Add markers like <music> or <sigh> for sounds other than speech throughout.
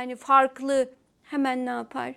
yani farklı hemen ne yapar?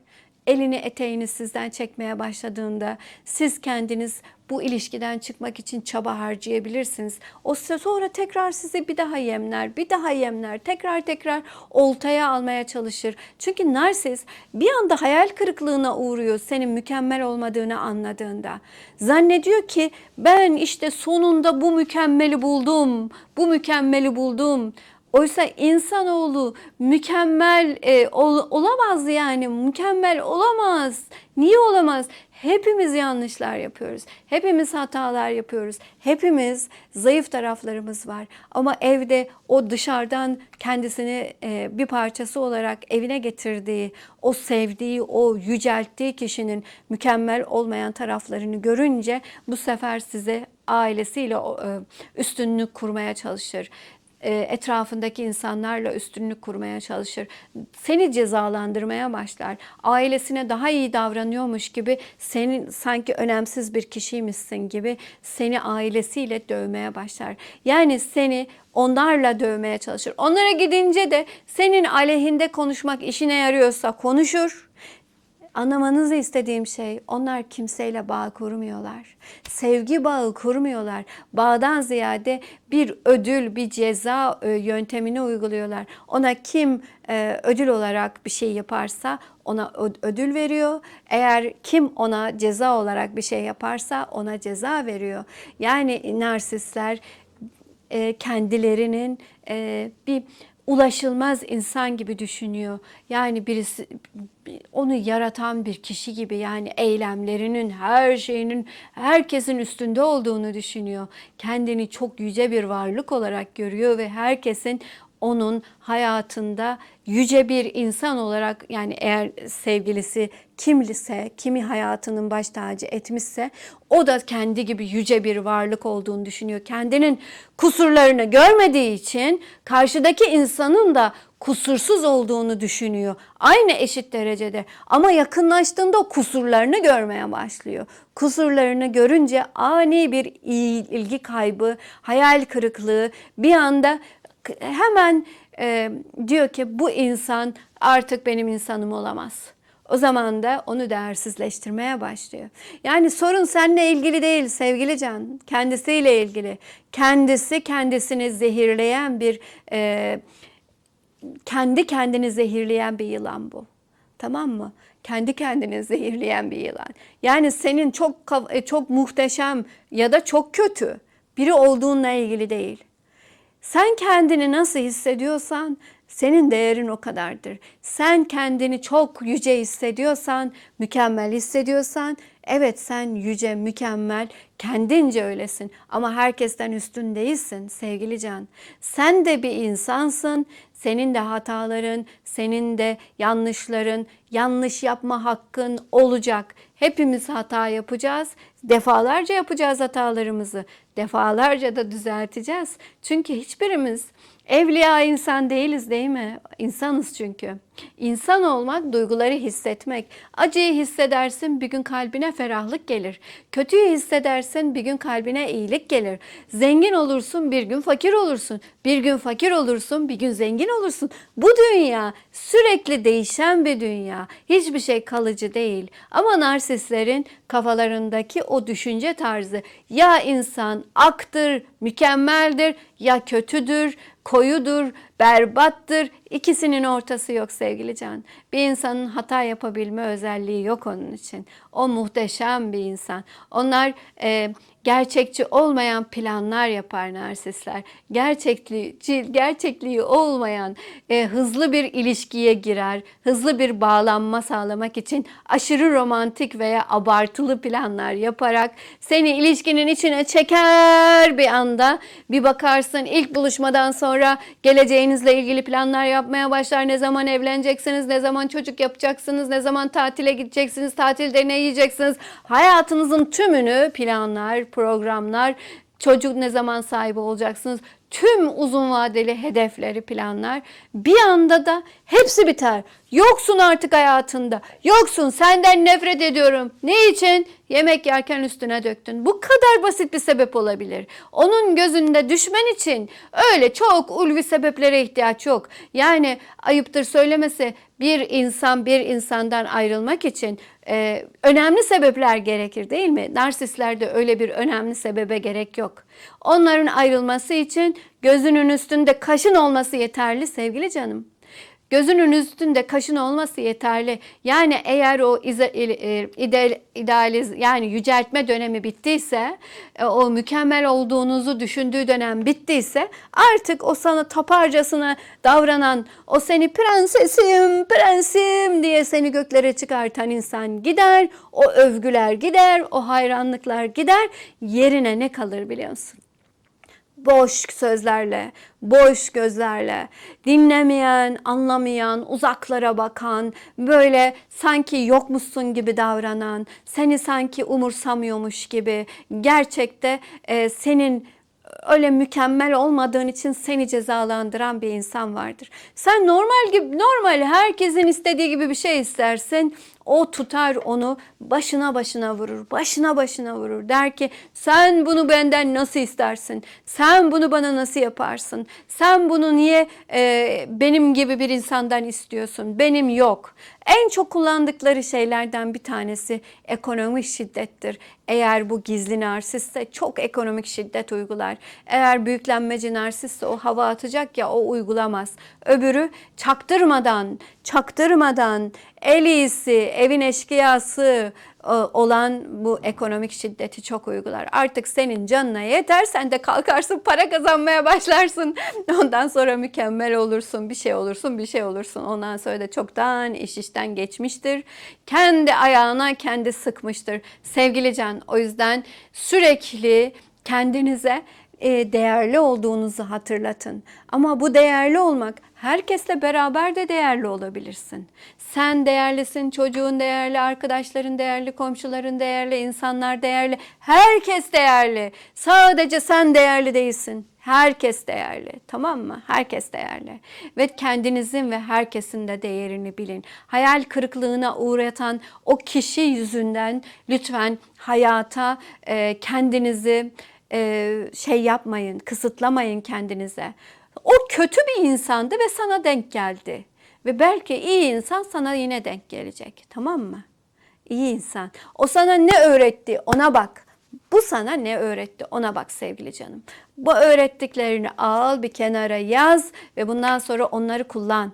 Elini eteğini sizden çekmeye başladığında siz kendiniz bu ilişkiden çıkmak için çaba harcayabilirsiniz. O size sonra tekrar sizi bir daha yemler, bir daha yemler, tekrar tekrar oltaya almaya çalışır. Çünkü narsis bir anda hayal kırıklığına uğruyor senin mükemmel olmadığını anladığında. Zannediyor ki ben işte sonunda bu mükemmeli buldum, bu mükemmeli buldum. Oysa insanoğlu mükemmel e, ol- olamaz yani mükemmel olamaz. Niye olamaz? Hepimiz yanlışlar yapıyoruz. Hepimiz hatalar yapıyoruz. Hepimiz zayıf taraflarımız var. Ama evde o dışarıdan kendisini e, bir parçası olarak evine getirdiği, o sevdiği, o yücelttiği kişinin mükemmel olmayan taraflarını görünce bu sefer size ailesiyle e, üstünlük kurmaya çalışır etrafındaki insanlarla üstünlük kurmaya çalışır. Seni cezalandırmaya başlar. Ailesine daha iyi davranıyormuş gibi senin sanki önemsiz bir kişiymişsin gibi seni ailesiyle dövmeye başlar. Yani seni onlarla dövmeye çalışır. Onlara gidince de senin aleyhinde konuşmak işine yarıyorsa konuşur. Anlamanızı istediğim şey onlar kimseyle bağ kurmuyorlar. Sevgi bağı kurmuyorlar. Bağdan ziyade bir ödül, bir ceza e, yöntemini uyguluyorlar. Ona kim e, ödül olarak bir şey yaparsa ona ödül veriyor. Eğer kim ona ceza olarak bir şey yaparsa ona ceza veriyor. Yani narsistler e, kendilerinin bir ulaşılmaz insan gibi düşünüyor. Yani birisi onu yaratan bir kişi gibi yani eylemlerinin her şeyinin herkesin üstünde olduğunu düşünüyor. Kendini çok yüce bir varlık olarak görüyor ve herkesin onun hayatında yüce bir insan olarak yani eğer sevgilisi kimlise, kimi hayatının baş tacı etmişse o da kendi gibi yüce bir varlık olduğunu düşünüyor. Kendinin kusurlarını görmediği için karşıdaki insanın da kusursuz olduğunu düşünüyor. Aynı eşit derecede ama yakınlaştığında kusurlarını görmeye başlıyor. Kusurlarını görünce ani bir ilgi kaybı, hayal kırıklığı bir anda hemen e, diyor ki bu insan artık benim insanım olamaz. O zaman da onu değersizleştirmeye başlıyor. Yani sorun seninle ilgili değil sevgili Can. Kendisiyle ilgili. Kendisi kendisini zehirleyen bir, e, kendi kendini zehirleyen bir yılan bu. Tamam mı? Kendi kendini zehirleyen bir yılan. Yani senin çok kav- çok muhteşem ya da çok kötü biri olduğunla ilgili değil. Sen kendini nasıl hissediyorsan senin değerin o kadardır. Sen kendini çok yüce hissediyorsan, mükemmel hissediyorsan, evet sen yüce, mükemmel, kendince öylesin ama herkesten üstün değilsin sevgili Can. Sen de bir insansın. Senin de hataların, senin de yanlışların, yanlış yapma hakkın olacak. Hepimiz hata yapacağız. Defalarca yapacağız hatalarımızı. Defalarca da düzelteceğiz. Çünkü hiçbirimiz evliya insan değiliz değil mi? İnsanız çünkü. İnsan olmak duyguları hissetmek. Acıyı hissedersin bir gün kalbine ferahlık gelir. Kötüyü hissedersin bir gün kalbine iyilik gelir. Zengin olursun bir gün fakir olursun. Bir gün fakir olursun bir gün zengin olursun. Bu dünya sürekli değişen bir dünya. Hiçbir şey kalıcı değil. Ama narsistlerin kafalarındaki o düşünce tarzı ya insan aktır, mükemmeldir ya kötüdür, koyudur, berbattır. İkisinin ortası yok sevgili Can. Bir insanın hata yapabilme özelliği yok onun için. O muhteşem bir insan. Onlar e, gerçekçi olmayan planlar yapar narsistler. Gerçekliği, gerçekliği olmayan e, hızlı bir ilişkiye girer. Hızlı bir bağlanma sağlamak için aşırı romantik veya abartılı planlar yaparak seni ilişkinin içine çeker bir anda. Bir bakarsın ilk buluşmadan sonra geleceğinizle ilgili planlar yapmaya başlar. Ne zaman evleneceksiniz, ne zaman çocuk yapacaksınız, ne zaman tatile gideceksiniz, tatilde ne yiyeceksiniz. Hayatınızın tümünü planlar, programlar, çocuk ne zaman sahibi olacaksınız. Tüm uzun vadeli hedefleri planlar. Bir anda da hepsi biter. Yoksun artık hayatında. Yoksun. Senden nefret ediyorum. Ne için? Yemek yerken üstüne döktün. Bu kadar basit bir sebep olabilir. Onun gözünde düşmen için öyle çok ulvi sebeplere ihtiyaç yok. Yani ayıptır söylemesi bir insan bir insandan ayrılmak için e, önemli sebepler gerekir değil mi? Narsistlerde öyle bir önemli sebebe gerek yok. Onların ayrılması için gözünün üstünde kaşın olması yeterli sevgili canım. Gözünün üstünde kaşın olması yeterli. Yani eğer o ize- e, ideal, idealiz yani yüceltme dönemi bittiyse, e, o mükemmel olduğunuzu düşündüğü dönem bittiyse artık o sana taparcasına davranan, o seni prensesim, prensim diye seni göklere çıkartan insan gider. O övgüler gider, o hayranlıklar gider. Yerine ne kalır biliyor musun? Boş sözlerle, boş gözlerle, dinlemeyen, anlamayan, uzaklara bakan, böyle sanki yokmuşsun gibi davranan, seni sanki umursamıyormuş gibi, gerçekte e, senin öyle mükemmel olmadığın için seni cezalandıran bir insan vardır. Sen normal gibi normal herkesin istediği gibi bir şey istersin. O tutar onu başına başına vurur. Başına başına vurur. Der ki sen bunu benden nasıl istersin? Sen bunu bana nasıl yaparsın? Sen bunu niye e, benim gibi bir insandan istiyorsun? Benim yok. En çok kullandıkları şeylerden bir tanesi ekonomik şiddettir. Eğer bu gizli narsistse çok ekonomik şiddet uygular. Eğer büyüklenmeci narsistse o hava atacak ya o uygulamaz. Öbürü çaktırmadan, çaktırmadan el iyisi, evin eşkıyası e, olan bu ekonomik şiddeti çok uygular. Artık senin canına yeter sen de kalkarsın para kazanmaya başlarsın. <laughs> Ondan sonra mükemmel olursun, bir şey olursun, bir şey olursun. Ondan sonra da çoktan iş işten geçmiştir. Kendi ayağına kendi sıkmıştır. Sevgili Can o yüzden sürekli kendinize değerli olduğunuzu hatırlatın. Ama bu değerli olmak herkesle beraber de değerli olabilirsin. Sen değerlisin, çocuğun değerli, arkadaşların değerli, komşuların değerli, insanlar değerli. Herkes değerli. Sadece sen değerli değilsin. Herkes değerli. Tamam mı? Herkes değerli. Ve kendinizin ve herkesin de değerini bilin. Hayal kırıklığına uğratan o kişi yüzünden lütfen hayata e, kendinizi şey yapmayın, kısıtlamayın kendinize. O kötü bir insandı ve sana denk geldi. Ve belki iyi insan sana yine denk gelecek. Tamam mı? İyi insan. O sana ne öğretti ona bak. Bu sana ne öğretti ona bak sevgili canım. Bu öğrettiklerini al bir kenara yaz ve bundan sonra onları kullan.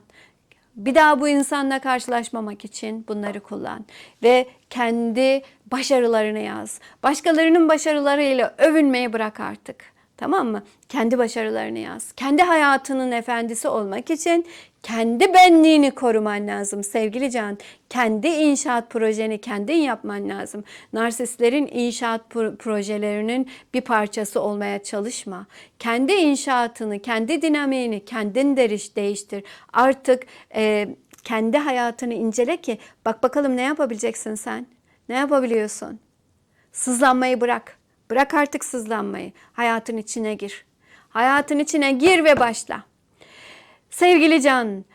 Bir daha bu insanla karşılaşmamak için bunları kullan ve kendi başarılarını yaz. Başkalarının başarılarıyla övünmeyi bırak artık. Tamam mı? Kendi başarılarını yaz. Kendi hayatının efendisi olmak için kendi benliğini koruman lazım sevgili Can. Kendi inşaat projeni kendin yapman lazım. Narsistlerin inşaat pro- projelerinin bir parçası olmaya çalışma. Kendi inşaatını, kendi dinamiğini kendin değiştir. Artık e, kendi hayatını incele ki bak bakalım ne yapabileceksin sen? Ne yapabiliyorsun? Sızlanmayı bırak. Bırak artık sızlanmayı. Hayatın içine gir. Hayatın içine gir ve başla. Sevgili Can,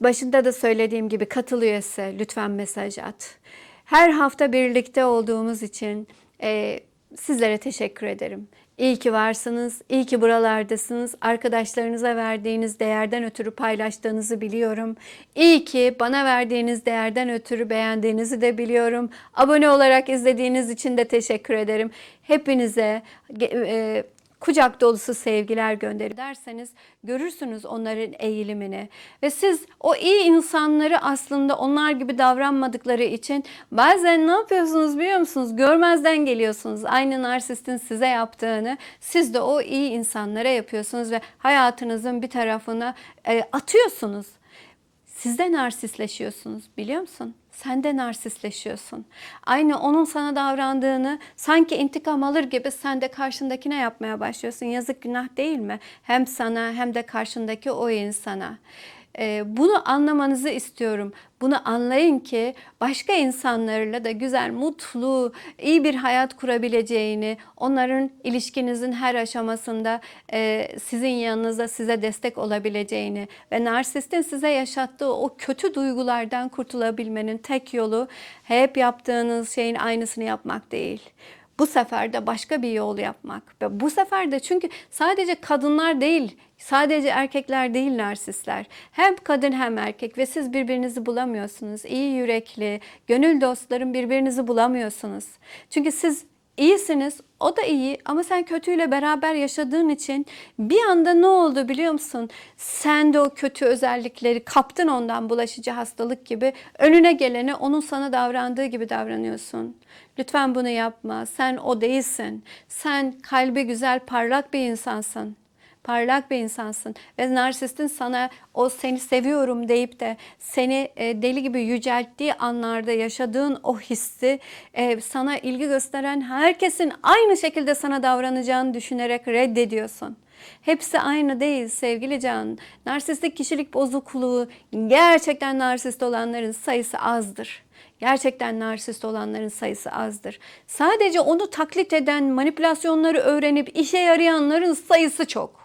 başında da söylediğim gibi katıl üyesi lütfen mesaj at. Her hafta birlikte olduğumuz için e, sizlere teşekkür ederim. İyi ki varsınız, iyi ki buralardasınız. Arkadaşlarınıza verdiğiniz değerden ötürü paylaştığınızı biliyorum. İyi ki bana verdiğiniz değerden ötürü beğendiğinizi de biliyorum. Abone olarak izlediğiniz için de teşekkür ederim. Hepinize e, kucak dolusu sevgiler gönderi derseniz görürsünüz onların eğilimini. Ve siz o iyi insanları aslında onlar gibi davranmadıkları için bazen ne yapıyorsunuz biliyor musunuz? Görmezden geliyorsunuz. Aynı narsistin size yaptığını siz de o iyi insanlara yapıyorsunuz ve hayatınızın bir tarafına e, atıyorsunuz. Siz de narsistleşiyorsunuz biliyor musun? Sen de narsistleşiyorsun. Aynı onun sana davrandığını sanki intikam alır gibi sen de karşındakine yapmaya başlıyorsun. Yazık günah değil mi? Hem sana hem de karşındaki o insana. E, bunu anlamanızı istiyorum. Bunu anlayın ki başka insanlarla da güzel, mutlu, iyi bir hayat kurabileceğini, onların ilişkinizin her aşamasında e, sizin yanınızda size destek olabileceğini ve narsistin size yaşattığı o kötü duygulardan kurtulabilmenin tek yolu hep yaptığınız şeyin aynısını yapmak değil. Bu sefer de başka bir yol yapmak. Ve bu sefer de çünkü sadece kadınlar değil, sadece erkekler değil narsistler. Hem kadın hem erkek ve siz birbirinizi bulamıyorsunuz. İyi yürekli, gönül dostların birbirinizi bulamıyorsunuz. Çünkü siz iyisiniz, o da iyi ama sen kötüyle beraber yaşadığın için bir anda ne oldu biliyor musun? Sen de o kötü özellikleri kaptın ondan bulaşıcı hastalık gibi. Önüne gelene onun sana davrandığı gibi davranıyorsun. Lütfen bunu yapma. Sen o değilsin. Sen kalbi güzel, parlak bir insansın parlak bir insansın ve narsistin sana o seni seviyorum deyip de seni e, deli gibi yücelttiği anlarda yaşadığın o hissi e, sana ilgi gösteren herkesin aynı şekilde sana davranacağını düşünerek reddediyorsun. Hepsi aynı değil sevgili Can. Narsistik kişilik bozukluğu gerçekten narsist olanların sayısı azdır. Gerçekten narsist olanların sayısı azdır. Sadece onu taklit eden, manipülasyonları öğrenip işe yarayanların sayısı çok.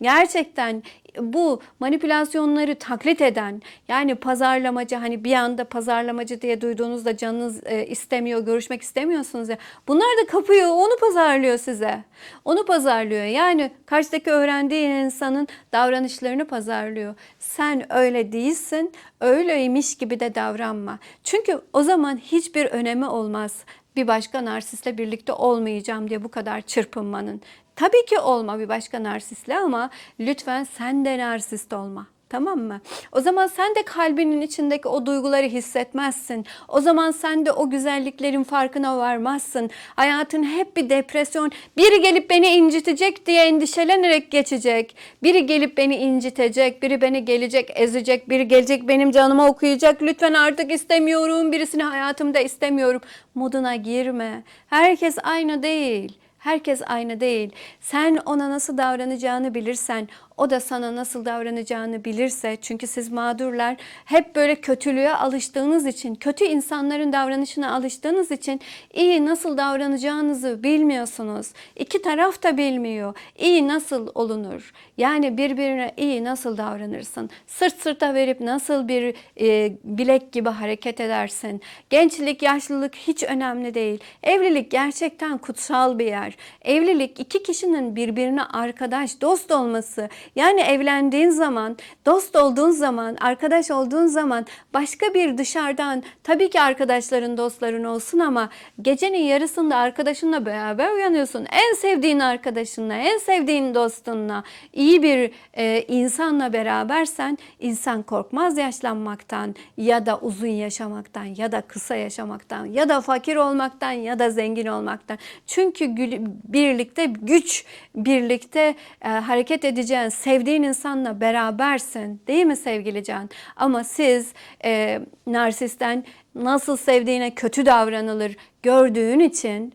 Gerçekten bu manipülasyonları taklit eden yani pazarlamacı hani bir anda pazarlamacı diye duyduğunuzda canınız e, istemiyor, görüşmek istemiyorsunuz ya. Bunlar da kapıyor, onu pazarlıyor size. Onu pazarlıyor. Yani karşıdaki öğrendiği insanın davranışlarını pazarlıyor. Sen öyle değilsin, öyleymiş gibi de davranma. Çünkü o zaman hiçbir önemi olmaz bir başka narsistle birlikte olmayacağım diye bu kadar çırpınmanın. Tabii ki olma bir başka narsistle ama lütfen sen de narsist olma. Tamam mı? O zaman sen de kalbinin içindeki o duyguları hissetmezsin. O zaman sen de o güzelliklerin farkına varmazsın. Hayatın hep bir depresyon. Biri gelip beni incitecek diye endişelenerek geçecek. Biri gelip beni incitecek, biri beni gelecek, ezecek, biri gelecek benim canıma okuyacak. Lütfen artık istemiyorum, birisini hayatımda istemiyorum. Moduna girme. Herkes aynı değil. Herkes aynı değil. Sen ona nasıl davranacağını bilirsen, o da sana nasıl davranacağını bilirse çünkü siz mağdurlar hep böyle kötülüğe alıştığınız için, kötü insanların davranışına alıştığınız için iyi nasıl davranacağınızı bilmiyorsunuz. İki taraf da bilmiyor. İyi nasıl olunur? Yani birbirine iyi nasıl davranırsın? Sırt sırta verip nasıl bir e, bilek gibi hareket edersin? Gençlik, yaşlılık hiç önemli değil. Evlilik gerçekten kutsal bir yer. Evlilik iki kişinin birbirine arkadaş, dost olması, yani evlendiğin zaman, dost olduğun zaman, arkadaş olduğun zaman başka bir dışarıdan tabii ki arkadaşların, dostların olsun ama gecenin yarısında arkadaşınla beraber uyanıyorsun. En sevdiğin arkadaşınla, en sevdiğin dostunla, iyi bir e, insanla berabersen insan korkmaz yaşlanmaktan ya da uzun yaşamaktan ya da kısa yaşamaktan ya da fakir olmaktan ya da zengin olmaktan. Çünkü birlikte güç, birlikte e, hareket edeceğin, sevdiğin insanla berabersin değil mi sevgili Can? Ama siz e, narsisten nasıl sevdiğine kötü davranılır gördüğün için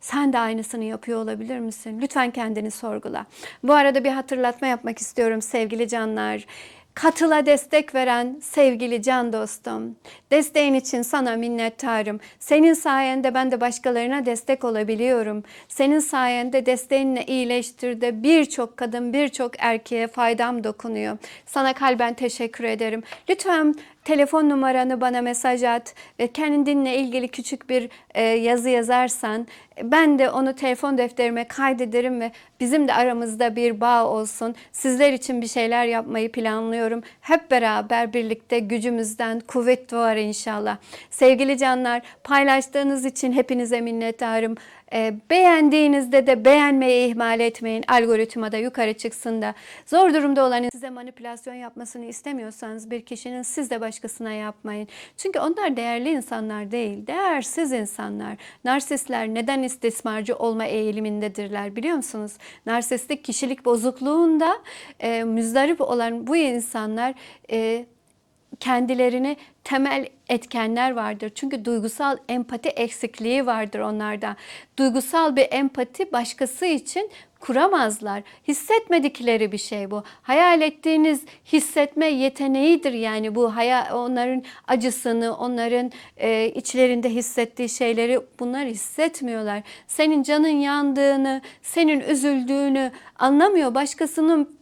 sen de aynısını yapıyor olabilir misin? Lütfen kendini sorgula. Bu arada bir hatırlatma yapmak istiyorum sevgili canlar. Katıla destek veren sevgili can dostum. Desteğin için sana minnettarım. Senin sayende ben de başkalarına destek olabiliyorum. Senin sayende desteğinle iyileştirde birçok kadın, birçok erkeğe faydam dokunuyor. Sana kalben teşekkür ederim. Lütfen telefon numaranı bana mesaj at ve kendinle ilgili küçük bir e, yazı yazarsan ben de onu telefon defterime kaydederim ve bizim de aramızda bir bağ olsun. Sizler için bir şeyler yapmayı planlıyorum. Hep beraber birlikte gücümüzden kuvvet doğar inşallah. Sevgili canlar paylaştığınız için hepinize minnettarım. E, beğendiğinizde de beğenmeyi ihmal etmeyin. Algoritmada yukarı çıksın da. Zor durumda olan size manipülasyon yapmasını istemiyorsanız bir kişinin siz de başkasına yapmayın. Çünkü onlar değerli insanlar değil, değersiz insanlar. Narsistler neden istismarcı olma eğilimindedirler biliyor musunuz? Narsistik kişilik bozukluğunda e, müzdarip olan bu insanlar e, kendilerini temel etkenler vardır. Çünkü duygusal empati eksikliği vardır onlarda. Duygusal bir empati başkası için kuramazlar. Hissetmedikleri bir şey bu. Hayal ettiğiniz hissetme yeteneğidir yani bu hayal onların acısını, onların e, içlerinde hissettiği şeyleri bunlar hissetmiyorlar. Senin canın yandığını, senin üzüldüğünü anlamıyor. Başkasının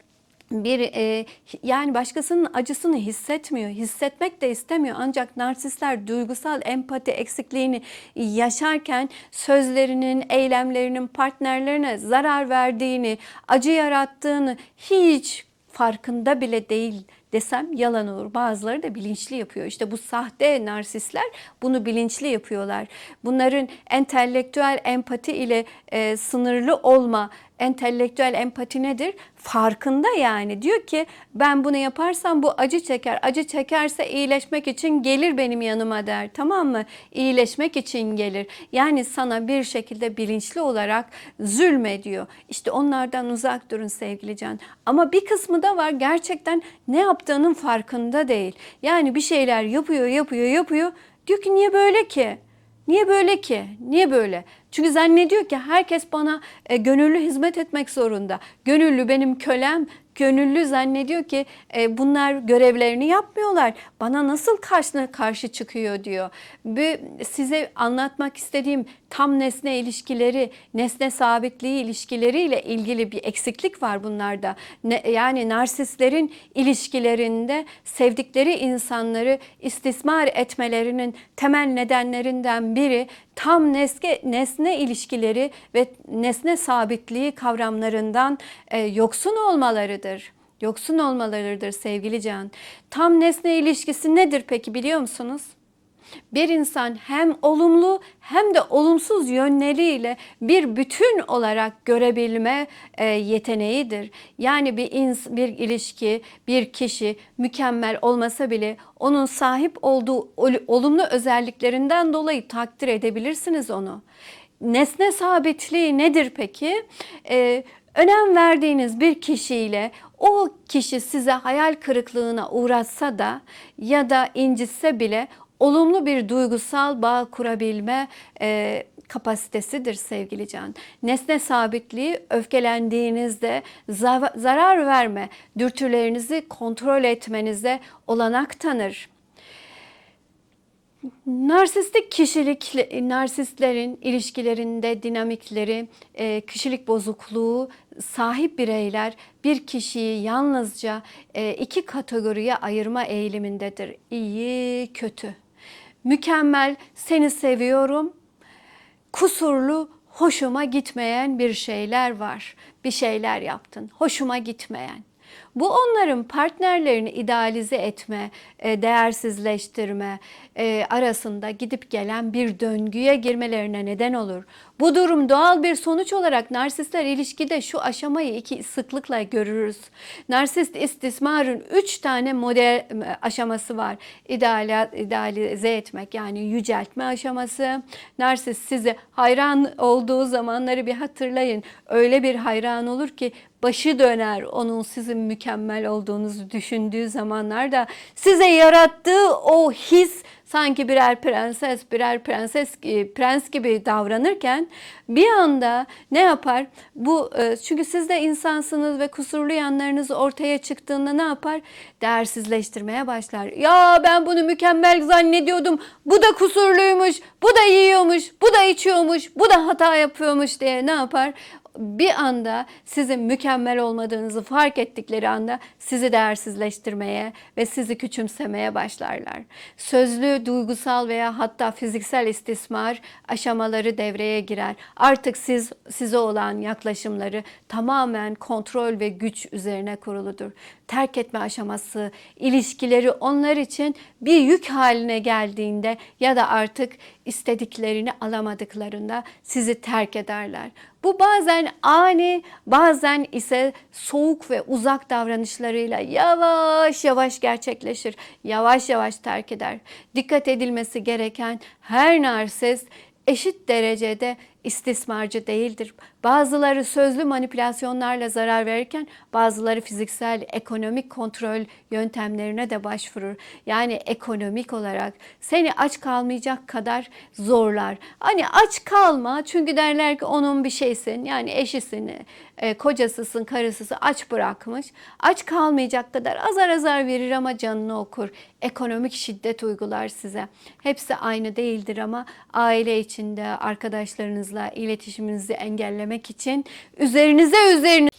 bir e, yani başkasının acısını hissetmiyor, hissetmek de istemiyor. Ancak narsistler duygusal empati eksikliğini yaşarken sözlerinin, eylemlerinin partnerlerine zarar verdiğini, acı yarattığını hiç farkında bile değil desem yalan olur. Bazıları da bilinçli yapıyor. İşte bu sahte narsistler bunu bilinçli yapıyorlar. Bunların entelektüel empati ile e, sınırlı olma, entelektüel empati nedir? Farkında yani. Diyor ki ben bunu yaparsam bu acı çeker. Acı çekerse iyileşmek için gelir benim yanıma der. Tamam mı? İyileşmek için gelir. Yani sana bir şekilde bilinçli olarak zulmediyor. İşte onlardan uzak durun sevgili can. Ama bir kısmı da var gerçekten ne yaptığının farkında değil. Yani bir şeyler yapıyor, yapıyor, yapıyor. Diyor ki niye böyle ki? Niye böyle ki? Niye böyle? Çünkü zannediyor ki herkes bana e, gönüllü hizmet etmek zorunda. Gönüllü benim kölem, gönüllü zannediyor ki e, bunlar görevlerini yapmıyorlar. Bana nasıl karşına karşı çıkıyor diyor. Bir size anlatmak istediğim tam nesne ilişkileri, nesne sabitliği ilişkileriyle ilgili bir eksiklik var bunlarda. Ne, yani narsistlerin ilişkilerinde sevdikleri insanları istismar etmelerinin temel nedenlerinden biri tam nesne, nesne ilişkileri ve nesne sabitliği kavramlarından e, yoksun olmalarıdır. Yoksun olmalarıdır sevgili Can. Tam nesne ilişkisi nedir peki biliyor musunuz? bir insan hem olumlu hem de olumsuz yönleriyle bir bütün olarak görebilme e, yeteneğidir. Yani bir ins bir ilişki, bir kişi mükemmel olmasa bile onun sahip olduğu olumlu özelliklerinden dolayı takdir edebilirsiniz onu. Nesne sabitliği nedir peki? Ee, önem verdiğiniz bir kişiyle o kişi size hayal kırıklığına uğratsa da ya da incitse bile olumlu bir duygusal bağ kurabilme e, kapasitesidir sevgili can. Nesne sabitliği öfkelendiğinizde zarar verme, dürtülerinizi kontrol etmenize olanak tanır. Narsistik kişilik, narsistlerin ilişkilerinde dinamikleri, e, kişilik bozukluğu sahip bireyler bir kişiyi yalnızca e, iki kategoriye ayırma eğilimindedir. İyi, kötü mükemmel, seni seviyorum, kusurlu, hoşuma gitmeyen bir şeyler var. Bir şeyler yaptın, hoşuma gitmeyen. Bu onların partnerlerini idealize etme, e, değersizleştirme e, arasında gidip gelen bir döngüye girmelerine neden olur. Bu durum doğal bir sonuç olarak narsistler ilişkide şu aşamayı iki sıklıkla görürüz. Narsist istismarın üç tane model aşaması var. İdeal, idealize etmek yani yüceltme aşaması. Narsist size hayran olduğu zamanları bir hatırlayın. Öyle bir hayran olur ki başı döner onun sizin mükemmel olduğunuzu düşündüğü zamanlarda size yarattığı o his sanki birer prenses, birer prenses, prens gibi davranırken bir anda ne yapar? Bu e, çünkü siz de insansınız ve kusurlu yanlarınız ortaya çıktığında ne yapar? Değersizleştirmeye başlar. Ya ben bunu mükemmel zannediyordum. Bu da kusurluymuş, bu da yiyormuş, bu da içiyormuş, bu da hata yapıyormuş diye ne yapar? Bir anda sizin mükemmel olmadığınızı fark ettikleri anda sizi değersizleştirmeye ve sizi küçümsemeye başlarlar. Sözlü, duygusal veya hatta fiziksel istismar aşamaları devreye girer. Artık siz size olan yaklaşımları tamamen kontrol ve güç üzerine kuruludur. Terk etme aşaması, ilişkileri onlar için bir yük haline geldiğinde ya da artık istediklerini alamadıklarında sizi terk ederler. Bu bazen ani, bazen ise soğuk ve uzak davranışlarıyla yavaş yavaş gerçekleşir. Yavaş yavaş terk eder. Dikkat edilmesi gereken her narsist eşit derecede istismarcı değildir. Bazıları sözlü manipülasyonlarla zarar verirken bazıları fiziksel, ekonomik kontrol yöntemlerine de başvurur. Yani ekonomik olarak seni aç kalmayacak kadar zorlar. Hani aç kalma çünkü derler ki onun bir şeysin yani eşisin, e, kocasısın, karısısın aç bırakmış. Aç kalmayacak kadar azar azar verir ama canını okur. Ekonomik şiddet uygular size. Hepsi aynı değildir ama aile içinde arkadaşlarınızla iletişiminizi engellemek için üzerinize üzerinize